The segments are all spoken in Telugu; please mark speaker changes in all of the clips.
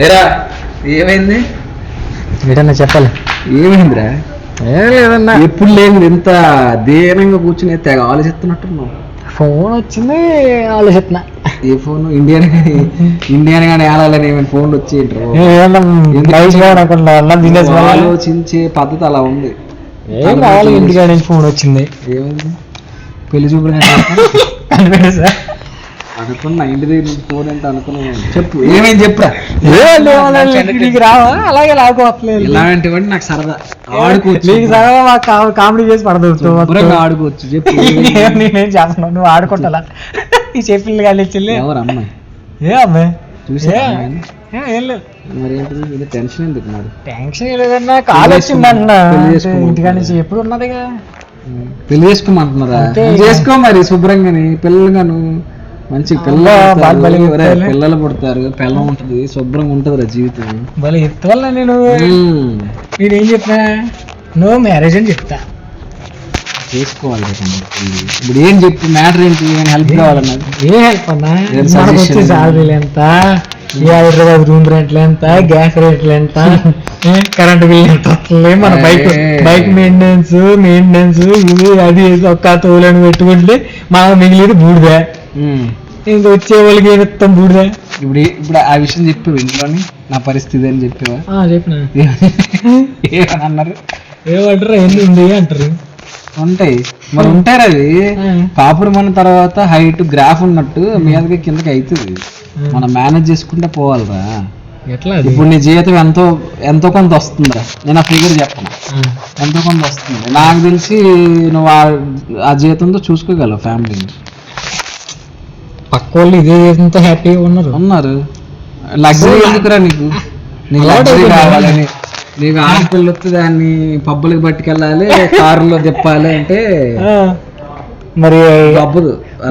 Speaker 1: ఏరా ఏమైంది?
Speaker 2: ఏంటన్నా చెప్పాలి.
Speaker 1: ఏమైందిరా?
Speaker 2: ఏం లేదన్నా.
Speaker 1: ఎప్పుడు లేదు ఎంత దీనంగా కూర్చుని తెగ ఆలోచిస్తున్నట్టున్నావు?
Speaker 2: ఫోన్ వచ్చింది ఆలోచిస్తున్నా.
Speaker 1: ఏ ఫోన్? ఇండియన్ కానీ ఇండియన్ కానీ ఆడాలని ఏమైనా ఫోన్ వచ్చి ఆలోచించే పద్ధతి అలా ఉంది.
Speaker 2: ఏం కావాలి ఇంటికాడ నుంచి ఫోన్ వచ్చింది.
Speaker 1: ఏమైంది? పెళ్ళి చూపులు
Speaker 2: సార్
Speaker 1: అనుకున్నా ఇంటి దగ్గర నుంచి ఫోన్ అంటే అనుకున్నాను చెప్పు? ఏమైంది చెప్పురా
Speaker 2: నీకు రావా? అలాగే లాగోట్లేదు
Speaker 1: ఇలాంటివన్నీ నాకు సరదా. ఆడుకోవచ్చు.
Speaker 2: నీకు సరదా మాకు కామెడీ చేసి పడదు.
Speaker 1: శుభ్రంగా ఆడుకోవచ్చు. చెప్పు
Speaker 2: నేనేం చెప్పను నువ్వు ఆడుకుంటా ఈ చెప్పులు కానీ చెల్లి.
Speaker 1: ఎవరు అమ్మాయి?
Speaker 2: ఏ అమ్మాయి?
Speaker 1: చూసా
Speaker 2: ఏ? లేదు.
Speaker 1: మరి టెన్షన్ ఎందుకు మరి?
Speaker 2: టెన్షన్ లేదన్నా కాల్ వచ్చిందన్న
Speaker 1: పెళ్ళి చేసుకోమంటున్నారా?
Speaker 2: ఇంటికాడ నుంచి ఎప్పుడు ఉన్నదిగా?
Speaker 1: పెళ్ళి చేసుకోమంటున్నారా. చేసుకో మరి శుభ్రంగాని పిల్లలుగాను. మంచి
Speaker 2: పుట్టాలి.
Speaker 1: పిల్లలు పుడతారు. పిల్లం ఉంటది శుభ్రంగా ఉంటది జీవితం.
Speaker 2: భలే ఎత్తువల్ల నేను. నేనేం చెప్పినా? నో మ్యారేజ్ అని చెప్తా.
Speaker 1: చేసుకోవాలి. ఇప్పుడు ఏం చెప్పి మ్యాటర్ ఏంటి? హెల్ప్ కావాలన్నది
Speaker 2: ఏ హెల్ప్ అన్నా? శాలరీలు ఎంత హైదరాబాద్ రూమ్ రెంట్లు ఎంత గ్యాస్ రేట్లు ఎంత కరెంట్ బిల్ ఎంత వస్తుంది? మన బైక్. బైక్ మెయింటెనెన్స్ మెయింటెనెన్స్ ఇది అది ఒక్క తోలని పెట్టుకుంటే మనం మిగిలిది బూడిదే వచ్చే వాళ్ళకి ఇస్తాం బూడిదే.
Speaker 1: ఇప్పుడు ఇప్పుడు ఆ విషయం చెప్పావు ఇంట్లోని నా పరిస్థితి అని చెప్పావా?
Speaker 2: చెప్పిన.
Speaker 1: ఏమని అన్నారు?
Speaker 2: ఏమంటారు? ఎన్ని ఉంది అంటారు?
Speaker 1: ఉంటాయి. మరి ఉంటారు అవి. కాపురం అన్న తర్వాత హైట్ గ్రాఫ్ ఉన్నట్టు మీదకి కిందకి అవుతుంది. మనం మేనేజ్ చేసుకుంటే పోవాలిరా.
Speaker 2: ఎట్లా అది?
Speaker 1: ఇప్పుడు నీ జీవితం ఎంతో ఎంతో కొంత వస్తుందిరా. నేను ఆ ఫిగర్ చెప్పను? ఎంతో కొంత వస్తుంది. నాకు తెలిసి నువ్వు ఆ జీవితంతో చూసుకోగలవు ఫ్యామిలీని
Speaker 2: పక్క వాళ్ళు ఇదే జీవితంతో హ్యాపీగా ఉన్నారు.
Speaker 1: ఉన్నారు. లగ్జరీ ఎందుకురా నీకు? లగ్జరీ. కావాలని. నీకు ఆడపిల్ల వస్తే దాన్ని పబ్బులకు పట్టుకెళ్ళాలి కారులో తిప్పాలి అంటే
Speaker 2: ఆ, మరి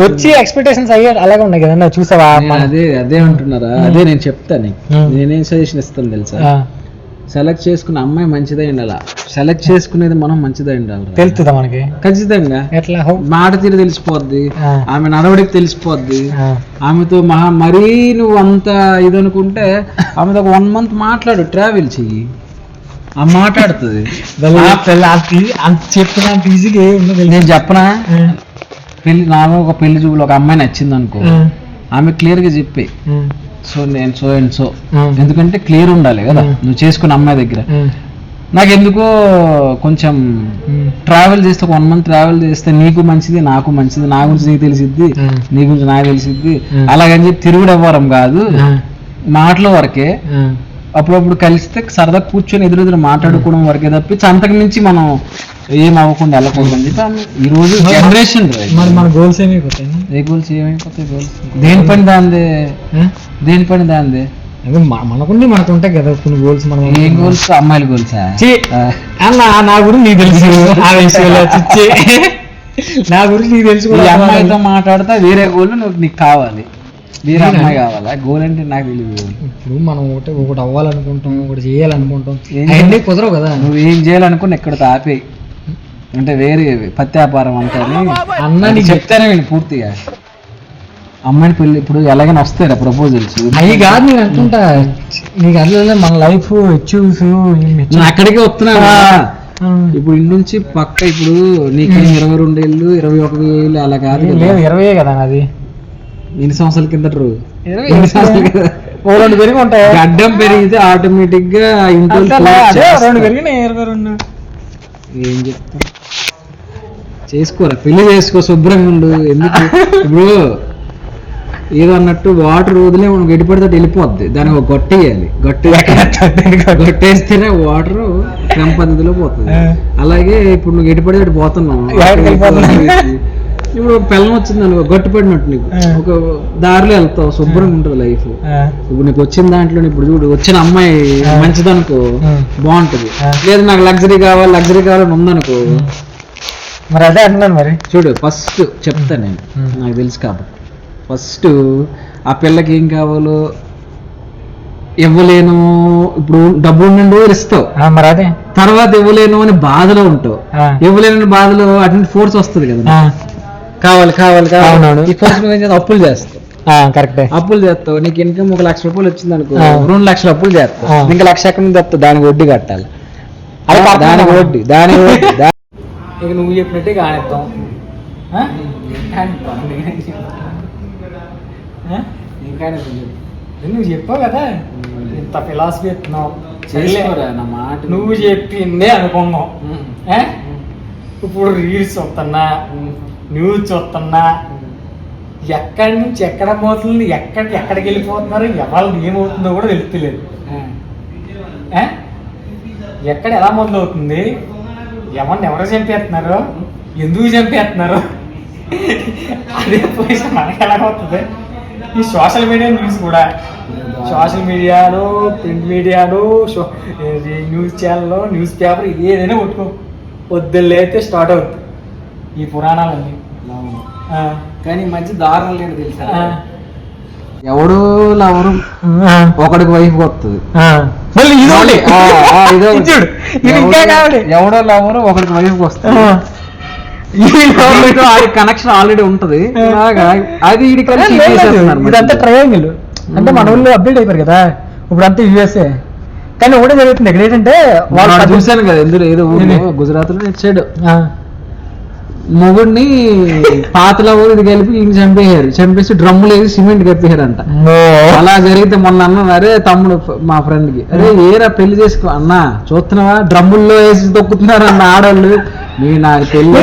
Speaker 2: వచ్చి ఎక్స్పెక్టేషన్స్ అయ్యే అలాగే ఉన్నాయి కదన్నా చూసావా?
Speaker 1: అదే అదే అంటున్నారా? అదే నేను చెప్తాను. నేనేం సజెషన్ ఇస్తాను తెలుసా?
Speaker 2: ఆ,
Speaker 1: సెలెక్ట్ చేసుకున్న అమ్మాయి మంచిదే ఉండాలి? సెలెక్ట్ చేసుకునేది మనం మంచిదే ఉండాలి
Speaker 2: తెలుస్తుందా మనకి?
Speaker 1: ఖచ్చితంగా.
Speaker 2: ఎట్లా?
Speaker 1: మాట తీరు తెలిసిపోద్ది. ఆమె నడవడికి తెలిసిపోద్ది. ఆమెతో మహా మరీ నువ్వు అంత ఇదనుకుంటే ఆమెతో ఒక వన్ మంత్ మాట్లాడు ట్రావెల్ చెయ్యి. ఆ మాట్లాడుతుంది.
Speaker 2: చెప్పిన ఈజీగా
Speaker 1: నేను చెప్పనా? పెళ్ళి నాకు ఒక పెళ్ళి చూపులు ఒక అమ్మాయి నచ్చింది అనుకో ఆమె క్లియర్గా చెప్పి. సో నేను సో అండ్ సో. ఎందుకంటే క్లియర్ ఉండాలి కదా. నువ్వు చేసుకున్న అమ్మాయి దగ్గర. నాకు ఎందుకో కొంచెం ట్రావెల్ చేస్తే వన్ మంత్ ట్రావెల్ చేస్తే నీకు మంచిది నాకు మంచిది నా గురించి నీకు తెలిసిద్ది నీ గురించి నాకు తెలిసిద్ది. అలాగని చెప్పి తిరుగుడు అవ్వరం కాదు. మాటల వరకే. అప్పుడప్పుడు కలిస్తే సరదా కూర్చొని ఎదురెదురు మాట్లాడుకోవడం వరకే తప్పించి అంతకు మించి మనం ఏం అవ్వకుండా వెళ్ళకూడదు అని చెప్పి ఆమె ఈ రోజు జనరేషన్
Speaker 2: మరి మన గోల్స్
Speaker 1: గోల్స్ ఏమైపోతాయి గోల్స్ దేని పని దాందే? దేని పని దాందే
Speaker 2: మనకుండి మనకు ఉంటాయి కదా కొన్ని గోల్స్ మనం
Speaker 1: ఏ గోల్స్ అమ్మాయిల గోల్సా
Speaker 2: అన్న నా గురించి నీకు తెలుసు. ఆ విషయంలో చిచ్చి నా గురించి నీకు తెలుసు
Speaker 1: అమ్మాయితో మాట్లాడితే వేరే గోల్ నువ్వు నీకు కావాలి. వేరే అమ్మాయి కావాలా? గోల్ అంటే నాకు తెలియదు
Speaker 2: ఇప్పుడు మనం ఒకటి ఒకటి అవ్వాలనుకుంటాం ఒకటి చేయాలనుకుంటాం. అవన్నీ కుదరవు కదా.
Speaker 1: నువ్వు ఏం చేయాలనుకుని ఎక్కడ ఆపేయి. అంటే వేరే పత్తి వ్యాపారం అంతా
Speaker 2: అన్న
Speaker 1: నీకు
Speaker 2: నీకు
Speaker 1: చెప్తానే నేను పూర్తిగా. అమ్మాయిని పెళ్ళి ఇప్పుడు ఎలాగైనా వస్తాయి ప్రపోజల్స్
Speaker 2: అవి కాదు నేను అనుకుంటా నీకు అట్లా మన లైఫ్ అచీవ్స్
Speaker 1: అక్కడికే వస్తున్నా. ఇప్పుడు ఇంటి నుంచి పక్క ఇప్పుడు నీకు ఇరవై రెండు ఏళ్ళు ఇరవై ఒక ఏళ్ళు అలా కాదు
Speaker 2: ఇరవై కదా. నాది.
Speaker 1: ఎన్ని సంవత్సరాల కిందట ఎన్ని సంవత్సరాల కింద?
Speaker 2: ఓ రెండు పెరిగి ఉంటాయి?
Speaker 1: గడ్డం పెరిగితే ఆటోమేటిక్గా ఇంట్లో
Speaker 2: అదే
Speaker 1: చేస్తారు.
Speaker 2: రెండు పెరిగినాయి ఇరవై రెండు.
Speaker 1: ఏం చెప్తా? చేసుకోరా? పెళ్ళి చేసుకో శుభ్రంగా ఉండు. ఎందుకు? ఇప్పుడు ఏదో అన్నట్టు వాటర్ వదిలే మనం గడ్డిపడితే వెళ్ళిపోద్ది. దానికి ఒక గొట్టేయాలి గొట్ట గొట్టేస్తేనే వాటర్ క్రమ పద్ధతిలో పోతుంది. అలాగే ఇప్పుడు నువ్వు గడ్డిపడితే అటు పోతున్నావు? ఇప్పుడు పెళ్ళం వచ్చింది అనుకో గట్టి పడినట్టు నీకు. ఒక దారిలో వెళ్తావు శుభ్రంగా ఉంటుంది లైఫ్. ఇప్పుడు నీకు వచ్చిన దాంట్లో ఇప్పుడు చూడు వచ్చిన అమ్మాయి. మంచిదనుకో. బాగుంటది. లేదు నాకు లగ్జరీ కావాలి లగ్జరీ కావాలని ఉందనుకో
Speaker 2: మరి అదే అంటున్నాను మరి.
Speaker 1: చూడు ఫస్ట్ చెప్తా నేను. నాకు తెలుసు కాబట్టి. ఫస్ట్ ఆ పిల్లకి ఏం కావాలో ఇవ్వలేను. ఇప్పుడు డబ్బు ఉండి రోజులు ఇస్తావు.
Speaker 2: మరి అదే.
Speaker 1: తర్వాత ఇవ్వలేను అని బాధలో ఉంటావు. ఇవ్వలేని బాధలో అటువంటి ఫోర్స్ వస్తుంది కదా కావాలి కావాలి కావాలి. ఈ ఫోర్స్? అప్పులు చేస్తావు.
Speaker 2: కరెక్టే
Speaker 1: అప్పులు చేస్తావు. నీకు ఇన్కమ్ ఒక లక్ష రూపాయలు వచ్చింది అనుకో. రెండు లక్షలు అప్పులు చేస్తావు. ఇంకా లక్ష ఎక్కడి నుంచి దానికి వడ్డీ కట్టాలి. దానికి వడ్డీ దానికి వడ్డీ ఇక నువ్వు చెప్పినట్టే కానిస్తాం? కానిస్తాం.
Speaker 2: నువ్వు చెప్పావు కదా? ఇంత ఫిలాసఫీ ఎత్తున్నావు
Speaker 1: నా మాట
Speaker 2: నువ్వు చెప్పిందే అనుకున్నాం? ఇప్పుడు రీల్స్ చూస్తున్నా న్యూస్ చూస్తున్నా ఎక్కడి నుంచి ఎక్కడ పోతుంది ఎక్కడ ఎక్కడికి వెళ్ళిపోతున్నారు ఎవరు ఏమవుతుందో కూడా తెలుస్తలేదు? ఎక్కడ ఎలా మొదలవుతుంది? ఎవరిని ఎవరు చంపేస్తున్నారు? ఎందుకు చంపేస్తున్నారు? అదే పొజిషన్ మనకి ఎలా అవుతుంది ఈ సోషల్ మీడియా న్యూస్ కూడా. సోషల్ మీడియాలో ప్రింట్ మీడియాలో న్యూస్ ఛానల్లో న్యూస్ పేపర్ ఏదైనా కొట్టుకో. పొద్దున్నైతే స్టార్ట్ అవుతుంది. ఈ పురాణాలన్నీ.
Speaker 1: కానీ మధ్య దారుణం లేదు తెలుసా? ఎవడో లవరు ఒకడికి వైఫ్ వస్తుంది ఎవడో- లవరు ఒకడికి వైఫ్ వస్తుంది. కనెక్షన్ ఆల్రెడీ ఉంటది. అది
Speaker 2: ఇదంతా. ట్రయాంగిల్ అంటే మన ఊళ్ళో అప్డేట్ అయిపోయారు కదా. ఇప్పుడు అంతా యూఎస్ఏ కానీ ఒకటే జరుగుతుంది. ఇక్కడ ఏంటంటే
Speaker 1: వాళ్ళు చూశాను కదా ఎందులో ఏదో. గుజరాత్లో ఇచ్చాడు. మొగుడిని పాతల ఊరు ఇది కలిపి ఈయన చంపేశారు. చంపేసి డ్రమ్ములు వేసి సిమెంట్ కప్పేశారంట
Speaker 2: అమ్మో.
Speaker 1: అలా జరిగితే మొన్న అన్న అరే తమ్ముడు మా ఫ్రెండ్కి అరే ఏరా పెళ్ళి చేసుకో అన్నా చూస్తున్నావా? డ్రమ్ముల్లో వేసి తొక్కుతున్నారు అన్న ఆడవాళ్ళు మీ
Speaker 2: పెళ్ళి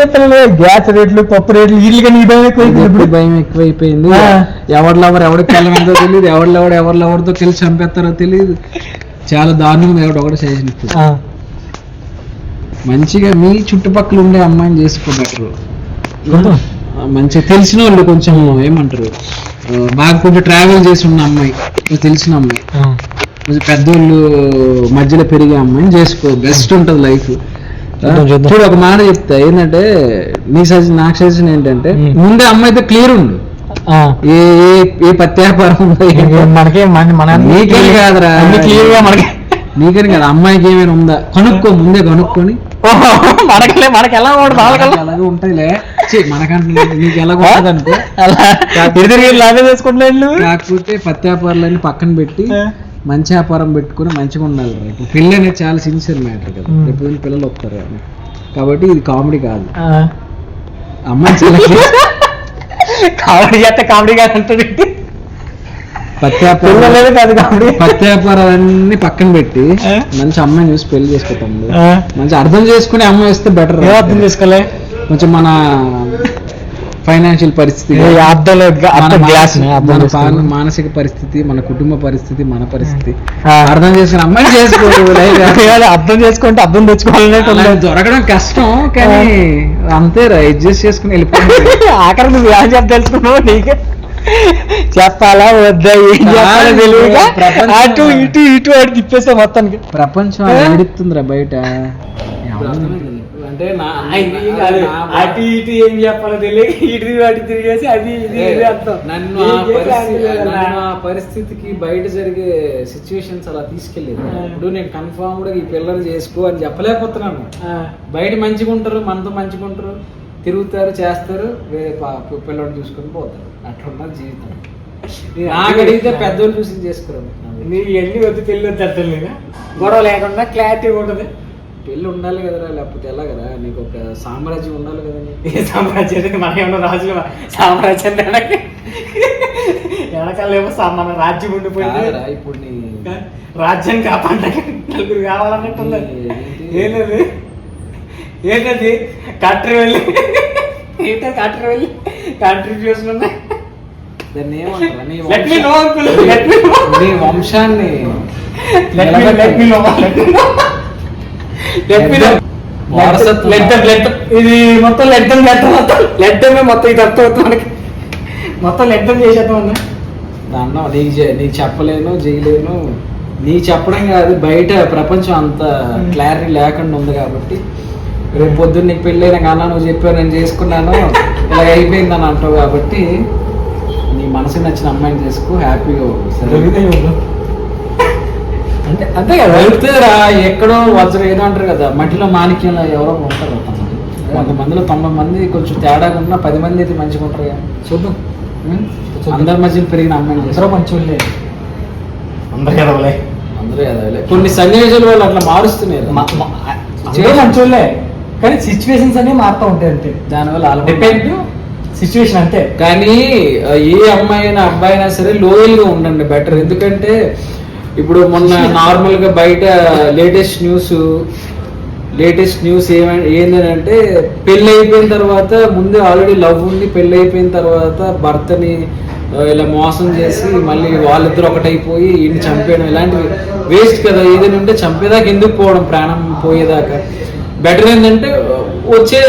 Speaker 2: చెప్తాను గ్యాస్ రేట్లు పప్పు రేట్లు వీళ్ళు కానీ ఇది
Speaker 1: ఎప్పుడు భయం ఎక్కువైపోయింది. ఎవరిలో ఎవరు ఎవరికి వెళ్ళమందో తెలియదు ఎవరిలో ఎవరు ఎవరిలో ఎవరితో తెలిసి చంపేస్తారో తెలియదు చాలా దారుణంగా ఎవడు ఒకటి చేసిన మంచిగా మీ చుట్టుపక్కల ఉండే అమ్మాయిని చేసుకోబెట్టరు. మంచిగా తెలిసిన వాళ్ళు కొంచెం ఏమంటారు? బాగా కొంచెం ట్రావెల్ చేసి ఉన్న అమ్మాయి తెలిసిన అమ్మాయి. కొంచెం పెద్దోళ్ళు మధ్యలో పెరిగే అమ్మాయిని చేసుకో బెస్ట్ ఉంటుంది లైఫ్. చూడు ఒక మాట చెప్తా. ఏంటంటే నీ సజెషన్ నాకు సజెషన్ ఏంటంటే. ముందే అమ్మాయితో క్లియర్ ఉండు. ఏ ఏ ఏంటో.
Speaker 2: మనకే మన మన
Speaker 1: నీకేం కాదురా.
Speaker 2: అన్ని క్లియర్గా మనకి.
Speaker 1: నీకని కదా అమ్మాయికి ఏమైనా ఉందా? కనుక్కో ముందే కనుక్కొని.
Speaker 2: మనకలే మనకి ఎలా ఉండదు వాళ్ళకల్లా
Speaker 1: అలాగే ఉంటాయిలే. మనకంటే నీకు ఎలా ఉంటుంది అనుకో
Speaker 2: లాభే చేసుకుంటున్నాడు
Speaker 1: కాకపోతే పత్తి వ్యాపారాలన్నీ పక్కన పెట్టి మంచి వ్యాపారం పెట్టుకుని మంచిగా ఉండాలి. ఇప్పుడు పెళ్ళి అనేది చాలా సిన్సియర్ మ్యాటర్ కదా. రేపు పిల్లలు వస్తారు కదా. కాబట్టి ఇది కామెడీ కాదు. అమ్మాయి
Speaker 2: కామెడీ చేస్తే కామెడీ కాదు అంటాడు
Speaker 1: వ్యాపారాలన్నీ పక్కన పెట్టి? మంచి అమ్మాయిని చూసి పెళ్ళి చేసుకోతాం
Speaker 2: ఆ.
Speaker 1: మంచి అర్థం చేసుకునే అమ్మాయి వస్తే బెటర్
Speaker 2: అర్థం చేసుకోలే?
Speaker 1: కొంచెం మన ఫైనాన్షియల్ పరిస్థితి మన మానసిక పరిస్థితి మన కుటుంబ పరిస్థితి మన పరిస్థితి. అర్థం చేసుకుని అమ్మాయి చేసుకో లైఫ్
Speaker 2: అర్థం చేసుకుంటే అర్థం ఉండదు.
Speaker 1: దొరకడం కష్టం కానీ అంతేరా అడ్జస్ట్ చేసుకుని వెళ్ళిపోయింది
Speaker 2: ఆఖరి నువ్వు ఏం చెప్ప తెలుసుకున్నావు నీకే. చెప్పాలా? వద్దా? ఏం చెప్పాలో
Speaker 1: కాదు,
Speaker 2: తెలియక
Speaker 1: ప్రపంచం-
Speaker 2: అటు ఇటు ఇటు అటు తిప్పేస్తా మొత్తానికి.
Speaker 1: ప్రపంచం ఏడుతుందిరా బయట. అంటే నా
Speaker 2: అటు ఇటు ఏం చెప్పాలో తెలియక ఇటు అటు తిరిగేసి అది ఇది
Speaker 1: నన్ను ఆ పరిస్థితికి బయట జరిగే సిచ్యువేషన్స్ అలా తీసుకెళ్ళేది. ఇప్పుడు నేను కన్ఫామ్ కూడా ఈ పిల్లలు చేసుకో అని చెప్పలేకపోతున్నాను. బయట మంచిగా ఉంటారు మనతో మంచిగా ఉంటారు తిరుగుతారు చేస్తారు వేరే పా- పిల్లల్ని చూసుకొని పోతారు. అట్లా ఉన్నది జీవితం నాకు అడిగితే పెద్దోళ్ళు చూసి చేసుకోరు.
Speaker 2: నీ ఎన్ని వద్దు పెళ్ళి వద్దు అర్థం లేదా? గొడవ లేకుండా క్లారిటీ ఉంటుంది.
Speaker 1: పెళ్ళి ఉండాలి కదరా లేకపోతే ఎలా కదా? నీకు ఒక సామ్రాజ్యం ఉండాలి కదా.
Speaker 2: ఏ సామ్రాజ్యం మన ఏమన్నా రాజులు సామ్రాజ్యం వెనక వెనకాలేమో మన రాజ్యం ఉండిపోయింది.
Speaker 1: ఇప్పుడు నీ
Speaker 2: రాజ్యం కాపాడడానికి నలుగురు కావాలన్నట్టుంది
Speaker 1: ఏంటి?
Speaker 2: ఏంటది ఏంటది కంట్రీ వెళ్ళి ఏంటో కంట్రీ వెళ్ళి కంట్రిబ్యూషన్ ఉన్నాయి
Speaker 1: దాన్ని ఏమంటారా? నీ వంశాన్ని
Speaker 2: them. ఇది మొత్తం లెట్ లెట్ మొత్తం. లెట్ దెమ్ మొత్తం ఇది అర్థం అవుతుంది మనకి. మొత్తం లెట్ దెమ్ చేసేద్దాం అన్న.
Speaker 1: దాన్న నీకు నీకు చెప్పలేను చేయలేను. నీ చెప్పడం కాదు బయట ప్రపంచం అంత క్లారిటీ లేకుండా ఉంది కాబట్టి రేపు పొద్దున్న నీకు పెళ్ళైన కానా నువ్వు చెప్పావు నేను చేసుకున్నాను. ఇలా అయిపోయిందని అంటావు కాబట్టి నీ మనసుకు నచ్చిన అమ్మాయిని చేసుకో హ్యాపీగా. సరే.
Speaker 2: అంటే అంతే కదా
Speaker 1: వెళ్తేరా ఎక్కడో వజ్రం ఏదో అంటారు కదా మట్టిలో మాణిక్యంలో ఎవరో ఉంటారు కొంతమంది. కొంతమందిలో తొంభై మంది కొంచెం తేడాగా ఉన్నా పది మంది అయితే మంచిగా ఉంటారు కదా. చూద్దాం. అందరి మధ్యన పెరిగిన అమ్మాయిని చేసుకో.
Speaker 2: మంచోళ్ళే. అందరు కదవలే.
Speaker 1: అందరూ ఎదగలే. కొన్ని సన్నివేశాలు వాళ్ళు అట్లా మారుస్తున్నారు
Speaker 2: అందరూ మంచోళ్ళే. కానీ సిచ్యువేషన్స్ అనేవి మారుతూ ఉంటాయి అంతే.
Speaker 1: దానివల్ల
Speaker 2: డిపెండ్ సిచ్యువేషన్ అంతే.
Speaker 1: కానీ ఏ అమ్మాయి అయినా అబ్బాయి అయినా సరే లోయల్గా ఉండండి బెటర్ ఎందుకంటే ఇప్పుడు మొన్న నార్మల్గా బయట లేటెస్ట్ న్యూస్ లేటెస్ట్ న్యూస్ ఏమైనా ఏంటంటే పెళ్ళి అయిపోయిన తర్వాత ముందే ఆల్రెడీ లవ్ ఉండి పెళ్ళి అయిపోయిన తర్వాత భర్తని ఇలా మోసం చేసి మళ్ళీ వాళ్ళిద్దరు ఒకటైపోయి ఈయన చంపేయడం ఇలాంటివి వేస్ట్ కదా. ఏదైనా ఉంటే చంపేదాకా ఎందుకు పోవడం ప్రాణం పోయేదాకా? బెటర్ ఏంటంటే వచ్చే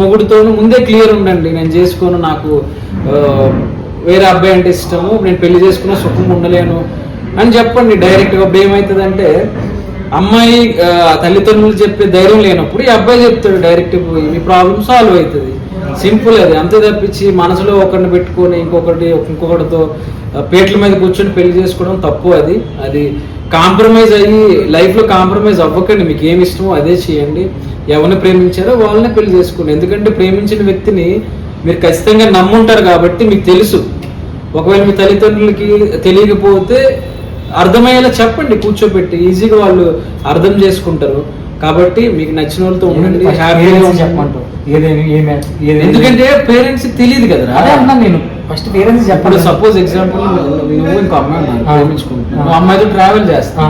Speaker 1: మొగుడితో ముందే క్లియర్ ఉండండి. నేను చేసుకోను నాకు వేరే అబ్బాయి అంటే ఇష్టము నేను పెళ్ళి చేసుకున్న సుఖం ఉండలేను అని చెప్పండి. డైరెక్ట్గా అబ్బాయి ఏమవుతుందంటే అమ్మాయి తల్లిదండ్రులు చెప్పే ధైర్యం లేనప్పుడు ఈ అబ్బాయి చెప్తాడు డైరెక్ట్ పోయి మీ ప్రాబ్లం సాల్వ్ అవుతుంది. సింపుల్ అది. అంతే తప్పించి మనసులో ఒకరిని పెట్టుకొని ఇంకొకటి ఇంకొకటితో పేట్ల మీద కూర్చొని పెళ్ళి చేసుకోవడం తప్పు అది. అది కాంప్రమైజ్ అయ్యి లైఫ్లో కాంప్రమైజ్ అవ్వకండి మీకు ఏమి ఇష్టమో అదే చేయండి. ఎవరిని ప్రేమించారో వాళ్ళని పెళ్ళి చేసుకోండి. ఎందుకంటే ప్రేమించిన వ్యక్తిని మీరు ఖచ్చితంగా నమ్ముంటారు కాబట్టి మీకు తెలుసు. ఒకవేళ మీ తల్లిదండ్రులకి తెలియకపోతే అర్థమయ్యేలా చెప్పండి కూర్చోబెట్టి ఈజీగా వాళ్ళు అర్థం చేసుకుంటారు. కాబట్టి మీకు నచ్చిన వాళ్ళతో ఉండండి హ్యాపీగా
Speaker 2: ఏదేమి
Speaker 1: ఎందుకంటే పేరెంట్స్ తెలియదు కదా
Speaker 2: అదే అన్నాను నేను. ఫస్ట్ పేరెంట్స్ చెప్పండి
Speaker 1: సపోజ్ ఎగ్జాంపుల్ నువ్వు ఇంకో అమ్మాయి. ప్రేమించుకుంటున్నావు. నువ్వు అమ్మాయితో ట్రావెల్ చేస్తా
Speaker 2: ఆ.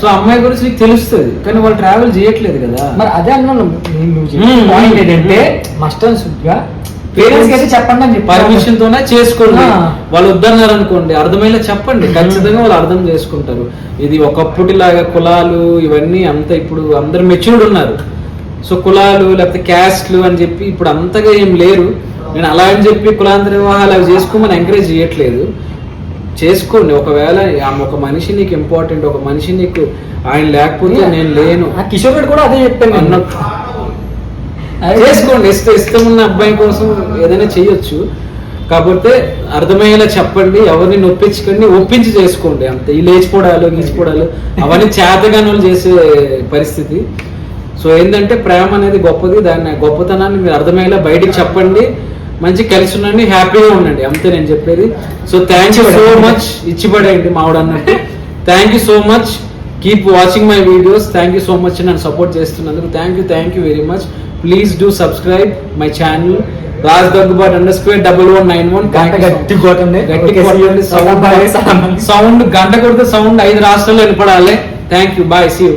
Speaker 1: సో అమ్మాయి గురించి నీకు తెలుస్తుంది కానీ వాళ్ళు ట్రావెల్ చేయట్లేదు కదా
Speaker 2: మరి అదే అన్నాను. పాయింట్ ఏంటంటే మస్ట్ అండ్ పేరెంట్స్ అయితే చెప్పండి అని
Speaker 1: పర్మిషన్ తోనే చేసుకోండి. వాళ్ళు వద్దన్నారు అనుకోండి అర్థమయ్యేలా చెప్పండి. ఖచ్చితంగా వాళ్ళు అర్థం చేసుకుంటారు ఇది ఒకప్పటిలాగా కులాలు ఇవన్నీ అంత ఇప్పుడు అందరు మెచ్యూర్డ్ ఉన్నారు సో కులాలు లేకపోతే క్యాస్ట్లు అని చెప్పి ఇప్పుడు అంతగా ఏం లేరు నేను అలా అని చెప్పి కులాంతర వివాహాలు అవి చేసుకోమని ఎంకరేజ్ చేయట్లేదు. చేసుకోండి. ఒకవేళ ఒక మనిషి నీకు ఇంపార్టెంట్ ఒక మనిషి నీకు ఆయన లేకపోతే నేను లేను.
Speaker 2: ఆ కిషోర్ రెడ్డి కూడా అదే చెప్పాను నేను.
Speaker 1: అన్నట్టు. చేసుకోండి. ఇష్టం ఇష్టం ఉన్న అబ్బాయి కోసం ఏదైనా చేయొచ్చు. కాకపోతే అర్థమయ్యేలా చెప్పండి. ఎవరిని నొప్పించకండి. ఒప్పించి చేసుకోండి. అంతే. ఈ లేచిపోవడాలు గీచిపోవడాలు అవన్నీ చేతగాని వాళ్ళు చేసే పరిస్థితి. సో ఏంటంటే ప్రేమ అనేది గొప్పది. దాన్ని గొప్పతనాన్ని మీరు అర్థమయ్యేలా బయటికి చెప్పండి. మంచి కలిసి ఉండండి హ్యాపీగా ఉండండి. అంతే నేను చెప్పేది. So thank you so much ఇచ్చిపడేయండి మావిడ అన్నట్టు thank you so much keep watching my videos thank you so much నన్ను సపోర్ట్ చేస్తున్నందుకు. Thank you thank you very much please do subscribe my channel Raj Daggubat under square double one nine one
Speaker 2: గంట గట్టి కొట్టండి.
Speaker 1: Sound sound. గంట కొడితే సౌండ్ ఐదు రాష్ట్రాల్లో వినపడాలి. Thank you bye see you